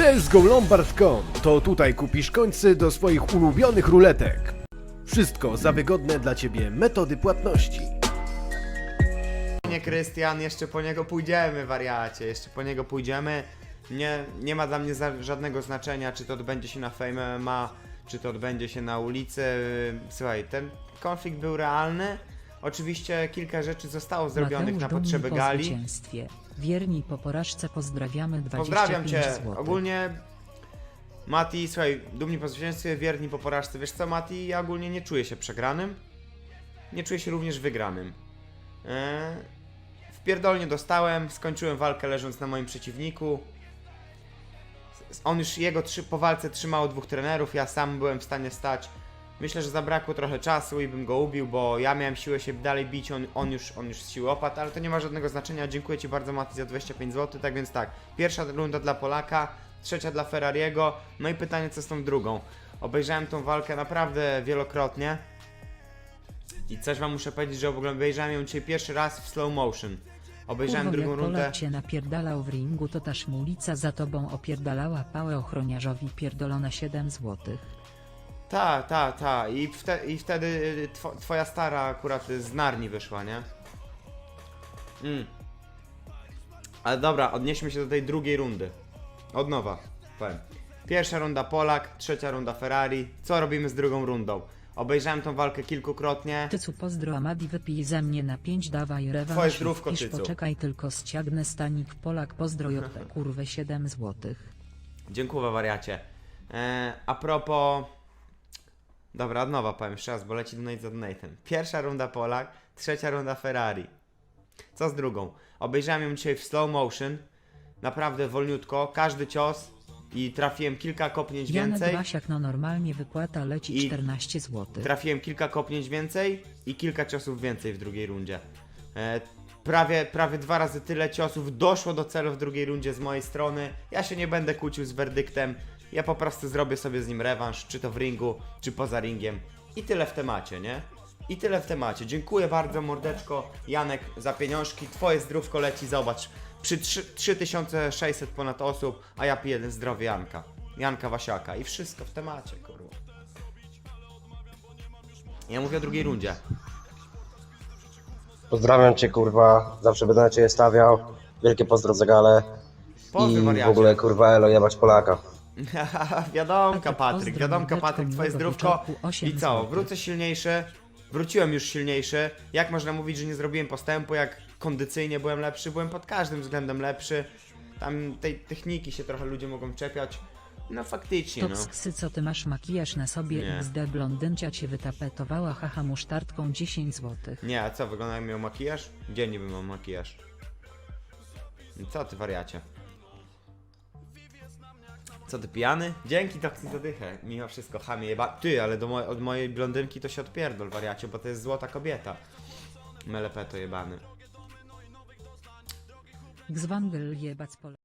CSGO to tutaj kupisz końce do swoich ulubionych ruletek. Wszystko za wygodne dla Ciebie metody płatności. Nie Krystian, jeszcze po niego pójdziemy, wariacie, jeszcze po niego pójdziemy. Nie, nie ma dla mnie za, żadnego znaczenia, czy to odbędzie się na Fame MMA, czy to odbędzie się na ulicy. Słuchaj, ten konflikt był realny. Oczywiście kilka rzeczy zostało zrobionych Mateusz na potrzeby po gali. zwycięstwie. Wierni po porażce pozdrawiamy 25 Pozdrawiam cię. złotych. Ogólnie Mati, słuchaj, dumni po zwycięstwie, wierni po porażce. Wiesz co, Mati, ja ogólnie nie czuję się przegranym. Nie czuję się również wygranym. Eee, wpierdolnie dostałem, skończyłem walkę leżąc na moim przeciwniku. On już, jego trzy, po walce trzymało dwóch trenerów, ja sam byłem w stanie stać. Myślę, że zabrakło trochę czasu i bym go ubił, bo ja miałem siłę się dalej bić, on, on, już, on już z siły opadł, ale to nie ma żadnego znaczenia. Dziękuję Ci bardzo Mati za 25 zł, tak więc tak, pierwsza runda dla Polaka, trzecia dla Ferrariego, no i pytanie co z tą drugą. Obejrzałem tą walkę naprawdę wielokrotnie i coś Wam muszę powiedzieć, że w ogóle obejrzałem ją dzisiaj pierwszy raz w slow motion. Obejrzałem Kurwo, drugą jak rundę. Polak cię napierdalał w ringu, to ta szmulica za tobą opierdalała pałę ochroniarzowi pierdolone 7 złotych. Ta, ta, ta. I, wte, i wtedy y, two, twoja stara akurat z Narni wyszła, nie? Mm. Ale dobra, odnieśmy się do tej drugiej rundy. Od nowa, powiem. Pierwsza runda Polak, trzecia runda Ferrari. Co robimy z drugą rundą? Obejrzałem tą walkę kilkukrotnie. Tycu pozdro Amadi wypij ze mnie na 5 dawaj rewanż. Twoje zdrówko, Tycu. poczekaj tylko ściagnę stanik Polak pozdro JP kurwę 7 złotych. Dziękuję, wariacie. E, a propos... Dobra, od nowa powiem jeszcze raz, bo leci donate za donatem. Pierwsza runda Polak, trzecia runda Ferrari. Co z drugą? Obejrzałem ją dzisiaj w slow motion. Naprawdę wolniutko, każdy cios i trafiłem kilka kopnięć Janek więcej. Wasiak no normalnie wypłata leci I 14 złotych. Trafiłem kilka kopnięć więcej i kilka ciosów więcej w drugiej rundzie. E, prawie, prawie dwa razy tyle ciosów doszło do celu w drugiej rundzie z mojej strony. Ja się nie będę kłócił z werdyktem. Ja po prostu zrobię sobie z nim rewanż, czy to w ringu, czy poza ringiem. I tyle w temacie, nie? I tyle w temacie. Dziękuję bardzo, mordeczko, Janek, za pieniążki. Twoje zdrówko leci, zobacz. Przy trzy- 3600 ponad osób, a ja piję zdrowie Janka. Janka Wasiaka. I wszystko w temacie, kurwa. Ja mówię o drugiej rundzie. Pozdrawiam cię kurwa, zawsze będę na ciebie stawiał. Wielkie pozdro za galę. Pozdro, I w wariacie. ogóle kurwa elo jebać Polaka. wiadomka, Patryk, wiadomka, Patryk, twoje zdrówko. I co, wrócę silniejszy. Wróciłem już silniejszy. Jak można mówić, że nie zrobiłem postępu, jak kondycyjnie byłem lepszy? Byłem pod każdym względem lepszy. Tam tej techniki się trochę ludzie mogą czepiać. No faktycznie, no. psy co ty masz makijaż na sobie Nie. XD blondyncia cię wytapetowała haha musztardką 10 złotych. Nie, a co, wygląda jak miał makijaż? Gdzie niby mam makijaż? Co ty wariacie? Co ty pijany? Dzięki Toksy za dychę. Mimo wszystko chamie jeba... Ty, ale do moj od mojej blondynki to się odpierdol wariacie, bo to jest złota kobieta. Melepeto jebany. Gzwangel jebać pole.